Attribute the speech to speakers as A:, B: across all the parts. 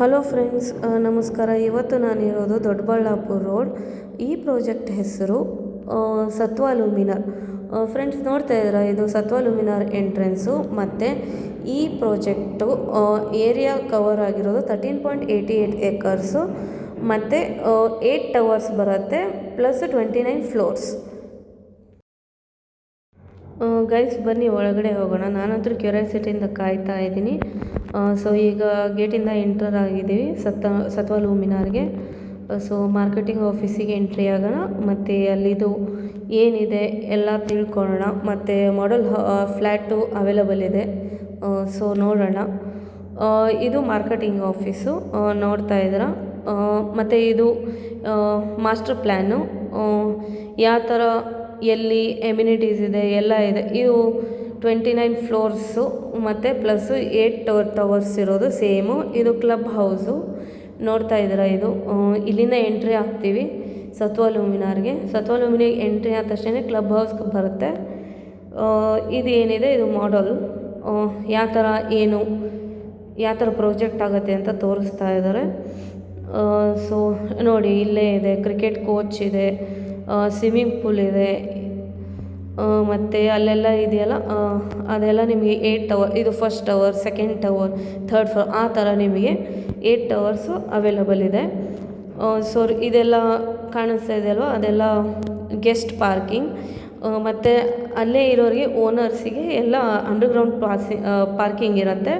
A: Hello friends ನಮಸ್ಕಾರ. ಇವತ್ತು ನಾನಿರೋದು ದೊಡ್ಡಬಳ್ಳಾಪುರ ರೋಡ್. ಈ ಪ್ರಾಜೆಕ್ಟ್ ಹೆಸರು ಸತ್ವ ಲುಮಿನಾರ್. ಫ್ರೆಂಡ್ಸ್, ನೋಡ್ತಾ ಇದ್ದೀರಾ? ಇದು ಸತ್ವ ಲುಮಿನಾರ್ ಎಂಟ್ರೆನ್ಸು. ಮತ್ತು ಈ ಪ್ರಾಜೆಕ್ಟು ಏರಿಯಾ ಕವರ್ ಆಗಿರೋದು thirteen point eighty eight acres ಮತ್ತು ಏಯ್ಟ್ ಟವರ್ಸ್ ಬರುತ್ತೆ, plus twenty nine floors. Guys, ಬನ್ನಿ, ಒಳಗಡೆ ಹೋಗೋಣ. ನಾನಂತೂ ಕ್ಯೂರಿಯಾಸಿಟಿಯಿಂದ ಕಾಯ್ತಾ ಇದ್ದೀನಿ. ಸೊ ಈಗ ಗೇಟಿಂದ ಎಂಟರ್ ಆಗಿದ್ದೀವಿ, ಸತ್ತ ಸತ್ವ ಲೂಮಿನಾರ್ಗೆ ಸೊ ಮಾರ್ಕೆಟಿಂಗ್ ಆಫೀಸಿಗೆ ಎಂಟ್ರಿ ಆಗೋಣ, ಮತ್ತು ಅಲ್ಲಿದು ಏನಿದೆ ಎಲ್ಲ ತಿಳ್ಕೊಳ್ಳೋಣ, ಮತ್ತು ಮಾಡಲ್ ಫ್ಲ್ಯಾಟು ಅವೈಲಬಲ್ ಇದೆ. ಸೊ ನೋಡೋಣ. ಇದು ಮಾರ್ಕೆಟಿಂಗ್ ಆಫೀಸು ನೋಡ್ತಾ ಇದ್ದೀರಾ? ಮತ್ತು ಇದು ಮಾಸ್ಟರ್ ಪ್ಲ್ಯಾನು ಯಾವ ಥರ ಎಲ್ಲಿ ಎಮ್ಯುನಿಟೀಸ್ ಇದೆ, ಎಲ್ಲ ಇದೆ. ಇದು ಟ್ವೆಂಟಿ ನೈನ್ ಫ್ಲೋರ್ಸು ಮತ್ತು ಪ್ಲಸ್ಸು ಏಯ್ಟ್ ಟವರ್ ಟವರ್ಸ್ ಇರೋದು ಸೇಮು ಇದು ಕ್ಲಬ್ ಹೌಸು ನೋಡ್ತಾ ಇದ್ದೀರಾ ಇದು? ಇಲ್ಲಿಂದ ಎಂಟ್ರಿ ಆಗ್ತೀವಿ ಸತ್ವ ಲೂಮಿನಾರ್ಗೆ ಸತ್ವ ಲೂಮಿನಾರ್ಗೆ ಎಂಟ್ರಿ ಆದ ತಕ್ಷಣ ಕ್ಲಬ್ ಹೌಸ್ ಬರುತ್ತೆ. ಇದು ಏನಿದೆ? ಇದು ಮಾಡಲ್ ಯಾವ ಥರ, ಏನು, ಯಾವ ಥರ ಪ್ರಾಜೆಕ್ಟ್ ಆಗುತ್ತೆ ಅಂತ ತೋರಿಸ್ತಾ ಇದ್ದಾರೆ. ಸೊ ನೋಡಿ, ಇಲ್ಲೇ ಇದೆ. ಕ್ರಿಕೆಟ್ ಕೋಚ್ ಇದೆ. ಸ್ವಿಮ್ಮಿಂಗ್ ಪೂಲ್ ಇದೆ. ಮತ್ತು ಅಲ್ಲೆಲ್ಲ ಇದೆಯಲ್ಲ ಅದೆಲ್ಲ ನಿಮಗೆ ಏಯ್ಟ್ ಟವರ್ ಇದು first tower second tower third floor ಆ ಥರ ನಿಮಗೆ ಏಯ್ಟ್ ಟವರ್ಸು ಅವೈಲಬಲ್ ಇದೆ. ಸೊ ಇದೆಲ್ಲ ಕಾಣಿಸ್ತಾ ಇದೆಯಲ್ವ ಅದೆಲ್ಲ ಗೆಸ್ಟ್ ಪಾರ್ಕಿಂಗ್ ಮತ್ತು ಅಲ್ಲೇ ಇರೋರಿಗೆ ಓನರ್ಸಿಗೆ ಎಲ್ಲ ಅಂಡರ್ಗ್ರೌಂಡ್ ಪಾಸಿ ಪಾರ್ಕಿಂಗ್ ಇರುತ್ತೆ.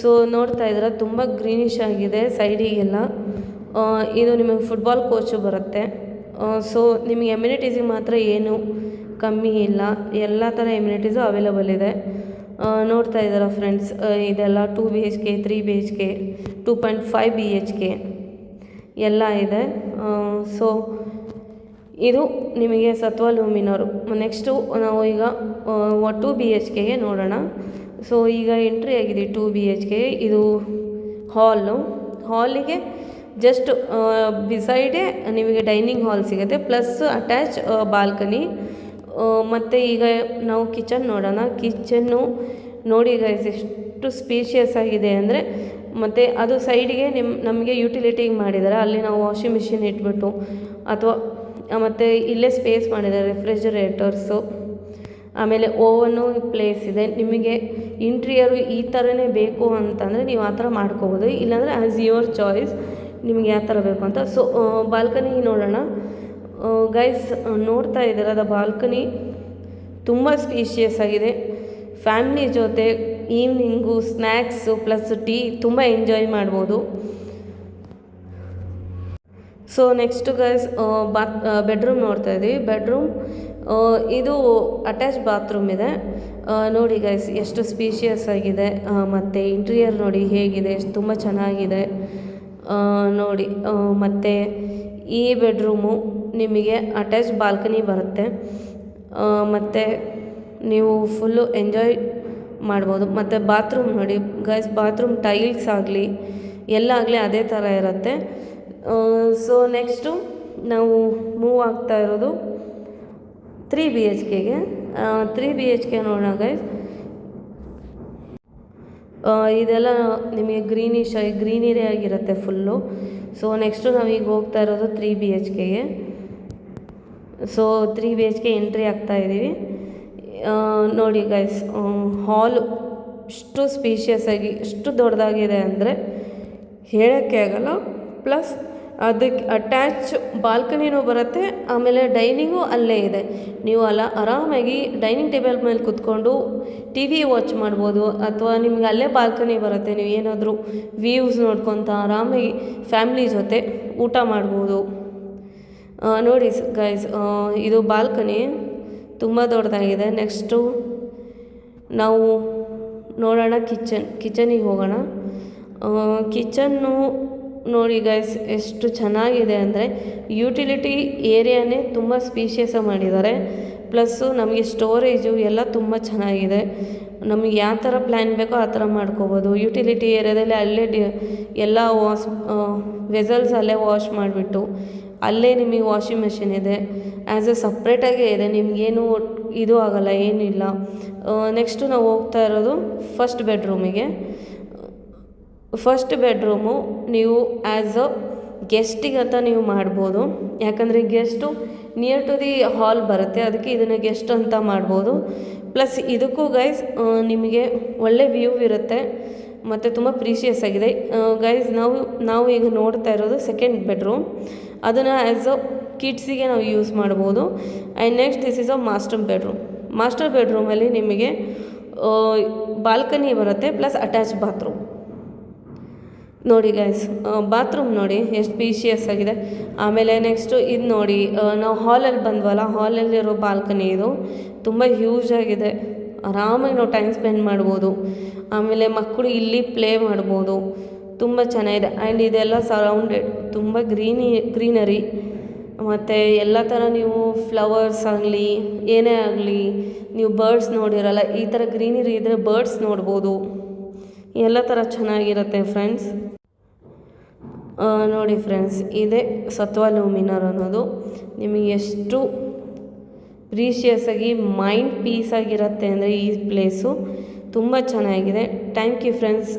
A: ಸೊ ನೋಡ್ತಾ ಇದ್ರೆ ತುಂಬ ಗ್ರೀನಿಶ್ ಆಗಿದೆ ಸೈಡಿಗೆಲ್ಲ ಇದು ನಿಮಗೆ ಫುಟ್ಬಾಲ್ ಕೋಚು ಬರುತ್ತೆ. ಸೊ ನಿಮಗೆ ಎಮ್ಯುನಿಟೀಸಿಗೆ ಮಾತ್ರ ಏನು ಕಮ್ಮಿ ಇಲ್ಲ. ಎಲ್ಲ ಥರ ಇಮ್ಯುನಿಟೀಸು ಅವೈಲಬಲ್ ಇದೆ. ನೋಡ್ತಾ ಇದ್ದೀರಾ ಫ್ರೆಂಡ್ಸ್ ಇದೆಲ್ಲ two B H K three B H K two point five B H K ಎಲ್ಲ ಇದೆ. ಸೊ ಇದು ನಿಮಗೆ ಸತ್ವ ಲೂಮಿನವರು ನೆಕ್ಸ್ಟು ನಾವು ಈಗ ಟು ಬಿ ಎಚ್ ಕೆಗೆ ನೋಡೋಣ. ಸೊ ಈಗ ಎಂಟ್ರಿ ಆಗಿದೆ ಟು ಬಿ ಎಚ್ ಕೆ ಇದು ಹಾಲು ಹಾಲಿಗೆ ಜಸ್ಟ್ ಬಿಸೈಡೇ ನಿಮಗೆ ಡೈನಿಂಗ್ ಹಾಲ್ ಸಿಗುತ್ತೆ. ಪ್ಲಸ್ ಅಟ್ಯಾಚ್ ಬಾಲ್ಕನಿ ಮತ್ತು ಈಗ ನಾವು ಕಿಚನ್ ನೋಡೋಣ. ಕಿಚನ್ನು ನೋಡಿ ಗೈಸ್ ಎಷ್ಟು ಸ್ಪೀಷಿಯಸ್ ಆಗಿದೆ ಅಂದರೆ ಮತ್ತು ಅದು ಸೈಡಿಗೆ ನಿಮ್ಮ ನಮಗೆ ಯುಟಿಲಿಟಿಗೆ ಮಾಡಿದ್ದಾರೆ ಅಲ್ಲಿ ನಾವು ವಾಷಿಂಗ್ ಮಿಷಿನ್ ಇಟ್ಬಿಟ್ಟು ಅಥವಾ ಮತ್ತು ಇಲ್ಲೇ ಸ್ಪೇಸ್ ಮಾಡಿದ್ದಾರೆ ರೆಫ್ರಿಜರೇಟರ್ಸು ಆಮೇಲೆ ಓವನು ಪ್ಲೇಸ್ ಇದೆ. ನಿಮಗೆ ಇಂಟ್ರಿಯರು ಈ ಥರನೇ ಬೇಕು ಅಂತಂದರೆ ನೀವು ಆ ಥರ ಮಾಡ್ಕೋಬೋದು. ಇಲ್ಲಾಂದರೆ ಆ್ಯಸ್ ಯುವರ್ ಚಾಯ್ಸ್ ನಿಮ್ಗೆ ಯಾವ ಥರ ಬೇಕು ಅಂತ. ಸೊ ಬಾಲ್ಕನಿ ನೋಡೋಣ. ಗೈಸ್ ನೋಡ್ತಾ ಇದ್ದೀರ, ಅದು ಬಾಲ್ಕನಿ ತುಂಬ ಸ್ಪೀಷಿಯಸ್ ಆಗಿದೆ. ಫ್ಯಾಮಿಲಿ ಜೊತೆ ಈವ್ನಿಂಗು ಸ್ನ್ಯಾಕ್ಸು ಪ್ಲಸ್ ಟೀ ತುಂಬ ಎಂಜಾಯ್ ಮಾಡ್ಬೋದು. So next guys bath bedroom ನೋಡ್ತಾ ಇದ್ದೀವಿ. ಬೆಡ್ರೂಮ್ ಇದು ಅಟ್ಯಾಚ್ ಬಾತ್ರೂಮ್ ಇದೆ. ನೋಡಿ ಗೈಸ್ ಎಷ್ಟು ಸ್ಪೀಷಿಯಸ್ ಆಗಿದೆ. ಮತ್ತು ಇಂಟೀರಿಯರ್ ನೋಡಿ ಹೇಗಿದೆ ತುಂಬ ಚೆನ್ನಾಗಿದೆ. ನೋಡಿ ಮತ್ತು ಈ ಬೆಡ್ರೂಮು ನಿಮಗೆ ಅಟ್ಯಾಚ್ ಬಾಲ್ಕನಿ ಬರುತ್ತೆ. ಮತ್ತು ನೀವು ಫುಲ್ಲು ಎಂಜಾಯ್ ಮಾಡ್ಬೋದು. ಮತ್ತು ಬಾತ್ರೂಮ್ ನೋಡಿ, ಗೈಸ್ ಬಾತ್ರೂಮ್ ಟೈಲ್ಸ್ ಆಗಲಿ, ಎಲ್ಲ ಆಗಲಿ ಅದೇ ಥರ ಇರುತ್ತೆ. ಸೊ ನೆಕ್ಸ್ಟು ನಾವು ಮೂವ್ ಆಗ್ತಾ ಇರೋದು ತ್ರೀ ಬಿ ಎಚ್ ಕೆಗೆ. ತ್ರೀ ಬಿ ಎಚ್ ಕೆ ನೋಡೋಣ ಗೈಸ್. ಇದೆಲ್ಲ ನಿಮಗೆ ಗ್ರೀನಿಶ್ ಆಗಿ ಗ್ರೀನಿರಿ ಆಗಿರುತ್ತೆ ಫುಲ್ಲು ಸೊ ನೆಕ್ಸ್ಟು ನಾವೀಗ ಹೋಗ್ತಾ ಇರೋದು three B H ಕೆಗೆ so three B H K entry ಆಗ್ತಾ ಇದ್ದೀವಿ ನೋಡಿ ಗೈಸ್ ಹಾಲು ಇಷ್ಟು ಸ್ಪೀಷಿಯಸ್ ಆಗಿ ಎಷ್ಟು ದೊಡ್ಡದಾಗಿದೆ ಅಂದರೆ ಹೇಳೋಕ್ಕೆ ಆಗಲ್ಲ. ಪ್ಲಸ್ ಅದಕ್ಕೆ ಅಟ್ಯಾಚ್ ಬಾಲ್ಕನಿನೂ ಬರುತ್ತೆ, ಆಮೇಲೆ ಡೈನಿಂಗು ಅಲ್ಲೇ ಇದೆ. ನೀವು ಅಲ್ಲ ಆರಾಮಾಗಿ ಡೈನಿಂಗ್ ಟೇಬಲ್ ಮೇಲೆ ಕುತ್ಕೊಂಡು ಟಿ ವಿ ವಾಚ್ ಮಾಡ್ಬೋದು, ಅಥವಾ ನಿಮ್ಗೆ ಅಲ್ಲೇ ಬಾಲ್ಕನಿ ಬರುತ್ತೆ, ನೀವು ಏನಾದರೂ ವ್ಯೂವ್ಸ್ ನೋಡ್ಕೊತ ಆರಾಮಾಗಿ ಫ್ಯಾಮ್ಲಿ ಜೊತೆ ಊಟ ಮಾಡ್ಬೋದು. ನೋಡಿ ಗೈಸ್ ಇದು ಬಾಲ್ಕನಿ ತುಂಬ ದೊಡ್ಡದಾಗಿದೆ. ನೆಕ್ಸ್ಟು ನಾವು ನೋಡೋಣ ಕಿಚನ್ ಕಿಚನಿಗೆ ಹೋಗೋಣ. ಕಿಚನ್ನು ನೋಡಿ ಗೈಸ್ ಎಷ್ಟು ಚೆನ್ನಾಗಿದೆ ಅಂದರೆ ಯುಟಿಲಿಟಿ ಏರಿಯಾನೇ ತುಂಬ ಸ್ಪೀಷಿಯಸ್ ಮಾಡಿದ್ದಾರೆ. ಪ್ಲಸ್ಸು ನಮಗೆ ಸ್ಟೋರೇಜು ಎಲ್ಲ ತುಂಬ ಚೆನ್ನಾಗಿದೆ. ನಮಗೆ ಯಾವ ಥರ ಪ್ಲ್ಯಾನ್ ಬೇಕೋ ಆ ಥರ ಮಾಡ್ಕೋಬೋದು. ಯುಟಿಲಿಟಿ ಏರಿಯಾದಲ್ಲಿ ಅಲ್ಲೇ ಡಿ, ಎಲ್ಲ ವಾಸ್ ವೆಸಲ್ಸ್ ಅಲ್ಲೇ ವಾಶ್ ಮಾಡಿಬಿಟ್ಟು ಅಲ್ಲೇ ನಿಮಗೆ ವಾಷಿಂಗ್ ಮೆಷಿನ್ ಇದೆ. ಆ್ಯಸ್ ಎ ಸಪ್ರೇಟಾಗೇ ಇದೆ ನಿಮಗೇನು ಇದು ಆಗೋಲ್ಲ, ಏನಿಲ್ಲ. ನೆಕ್ಸ್ಟು ನಾವು ಹೋಗ್ತಾ ಇರೋದು ಫಸ್ಟ್ ಬೆಡ್ರೂಮಿಗೆ ಫಸ್ಟ್ ಬೆಡ್ರೂಮು ನೀವು ಆ್ಯಸ್ ಅ ಗೆಸ್ಟಿಗೆ ಅಂತ ನೀವು ಮಾಡ್ಬೋದು. ಯಾಕಂದರೆ guest near to the hall ಬರುತ್ತೆ. ಅದಕ್ಕೆ ಇದನ್ನು ಗೆಸ್ಟ್ ಅಂತ ಮಾಡ್ಬೋದು. ಪ್ಲಸ್ ಇದಕ್ಕೂ ಗೈಸ್ ನಿಮಗೆ ಒಳ್ಳೆ ವ್ಯೂ ಇರುತ್ತೆ. ಮತ್ತು ತುಂಬ ಪ್ರೀಶಿಯಸ್ ಆಗಿದೆ. ಗೈಸ್ ನಾವು ನಾವು ಈಗ ನೋಡ್ತಾ ಇರೋದು ಸೆಕೆಂಡ್ ಬೆಡ್ರೂಮ್ ಅದನ್ನು ಆ್ಯಸ್ ಅ ಕಿಡ್ಸಿಗೆ ನಾವು ಯೂಸ್ ಮಾಡ್ಬೋದು. And next this is a master bedroom master ಬೆಡ್ರೂಮಲ್ಲಿ ನಿಮಗೆ ಬಾಲ್ಕನಿ ಬರುತ್ತೆ ಪ್ಲಸ್ ಅಟ್ಯಾಚ್ ಬಾತ್ರೂಮ್ ನೋಡಿ ಗೈಸ್ ಬಾತ್ರೂಮ್ ನೋಡಿ ಎಷ್ಟು ಪೀಶಿಯಸ್ ಆಗಿದೆ. ಆಮೇಲೆ ನೆಕ್ಸ್ಟು ಇದು ನೋಡಿ ನಾವು ಹಾಲಲ್ಲಿ ಬಂದ್ವಲ್ಲ ಹಾಲಲ್ಲಿರೋ ಬಾಲ್ಕನಿ ಇದು ತುಂಬ ಹ್ಯೂಜ್ ಆಗಿದೆ. ಆರಾಮಾಗಿ ನಾವು ಟೈಮ್ ಸ್ಪೆಂಡ್ ಮಾಡ್ಬೋದು. ಆಮೇಲೆ ಮಕ್ಕಳು ಇಲ್ಲಿ ಪ್ಲೇ ಮಾಡ್ಬೋದು. ತುಂಬ ಚೆನ್ನಾಗಿದೆ. ಆ್ಯಂಡ್ ಇದೆಲ್ಲ ಸರೌಂಡೆಡ್ ತುಂಬ ಗ್ರೀನಿ ಗ್ರೀನರಿ ಮತ್ತು ಎಲ್ಲ ಥರ ನೀವು ಫ್ಲವರ್ಸ್ ಆಗಲಿ, ಏನೇ ಆಗಲಿ, ನೀವು ಬರ್ಡ್ಸ್ ನೋಡಿರಲ್ಲ, ಈ ಥರ ಗ್ರೀನರಿ ಇದ್ದರೆ ಬರ್ಡ್ಸ್ ನೋಡ್ಬೋದು. ಎಲ್ಲ ಥರ ಚೆನ್ನಾಗಿರುತ್ತೆ ಫ್ರೆಂಡ್ಸ್ ನೋಡಿ ಫ್ರೆಂಡ್ಸ್, ಇದೇ ಸತ್ವ ಲೂಮಿನರ್ ಅನ್ನೋದು. ನಿಮಗೆ ಎಷ್ಟು ಪ್ರೀಶಿಯಸ್ ಆಗಿ ಮೈಂಡ್ ಪೀಸ್ ಆಗಿರುತ್ತೆ ಅಂದರೆ ಈ ಪ್ಲೇಸು ತುಂಬ ಚೆನ್ನಾಗಿದೆ. Thank you friends